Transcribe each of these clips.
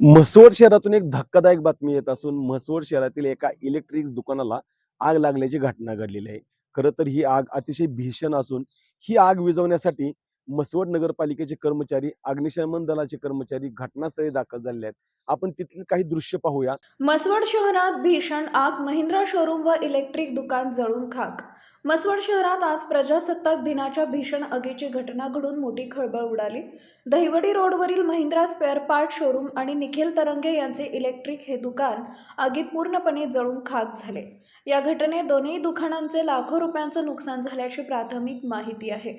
म्हसवड शहरातून एक धक्कादायक बातमी येत असून म्हसवड शहरातील एका इलेक्ट्रिक दुकानाला आग लागल्याची घटना घडलेली आहे. खरं तर ही आग अतिशय भीषण असून ही आग विझवण्यासाठी म्हसवड नगरपालिकेचे कर्मचारी अग्निशमन दलाचे कर्मचारी घटनास्थळी दाखल झाले आहेत. आपण तिथले काही दृश्य पाहूया. म्हसवड शहरात भीषण आग महिंद्रा शोरूम व इलेक्ट्रिक दुकान जळून खाक मसवड शहरात आज प्रजासत्ताक दिनाच्या भीषण आगीची घटना घडून मोठी खळबळ उडाली. दहिवडी रोडवरील महिंद्रा स्पेअर पार्ट शोरूम आणि निखिल तरंगे यांचे इलेक्ट्रिक हे दुकान आगीत पूर्णपणे जळून खाक झाले. या घटनेत दोन्ही दुकानांचे लाखो रुपयांचं नुकसान झाल्याची प्राथमिक माहिती आहे.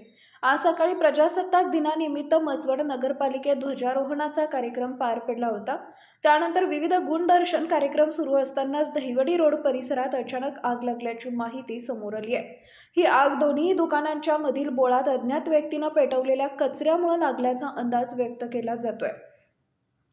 आज सकाळी प्रजासत्ताक दिनानिमित्त मसवड नगरपालिकेत ध्वजारोहणाचा कार्यक्रम पार पडला होता. त्यानंतर विविध गुणदर्शन कार्यक्रम सुरू असतानाच दहिवडी रोड परिसरात अचानक आग लागल्याची माहिती समोर आली आहे. ही आग दोन्ही दुकानांच्या मधील बोळात अज्ञात व्यक्तीनं पेटवलेल्या कचऱ्यामुळे लागल्याचा अंदाज व्यक्त केला जातोय.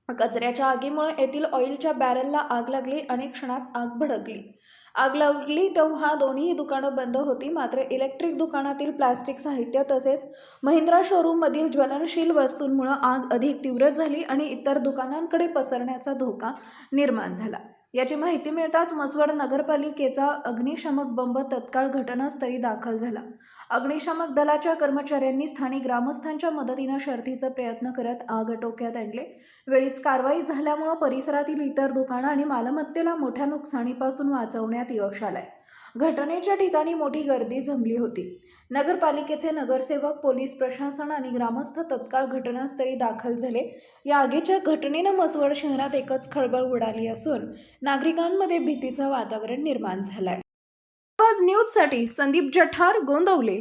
कचऱ्याच्या आगीमुळे येथील ऑइलच्या बॅरलला आग लागली आणि क्षणात आग भडकली. आग लागली तेव्हा दोन्ही दुकानं बंद होती. मात्र इलेक्ट्रिक दुकानातील प्लास्टिक साहित्य तसेच महिंद्रा शोरूममधील ज्वलनशील वस्तूंमुळं आग अधिक तीव्र झाली आणि इतर दुकानांकडे पसरण्याचा धोका निर्माण झाला. याची माहिती मिळताच मसवड नगरपालिकेचा अग्निशामक बंब तत्काळ घटनास्थळी दाखल झाला. अग्निशामक दलाच्या कर्मचाऱ्यांनी स्थानिक ग्रामस्थांच्या मदतीनं शर्थीचा प्रयत्न करत आग टोक्यात आणले. वेळीच कारवाई झाल्यामुळं परिसरातील इतर दुकानं आणि मालमत्तेला मोठ्या नुकसानीपासून वाचवण्यात यश आलंय. घटनेच्या ठिकाणी मोठी गर्दी जमली होती. नगरपालिकेचे नगरसेवक पोलीस प्रशासन आणि ग्रामस्थ तत्काळ घटनास्थळी दाखल झाले. या आगीच्या घटनेनं मसवड शहरात एकच खळबळ उडाली असून नागरिकांमध्ये भीतीचं वातावरण निर्माण झालंय. आज न्यूजसाठी संदीप जठार गोंदवले.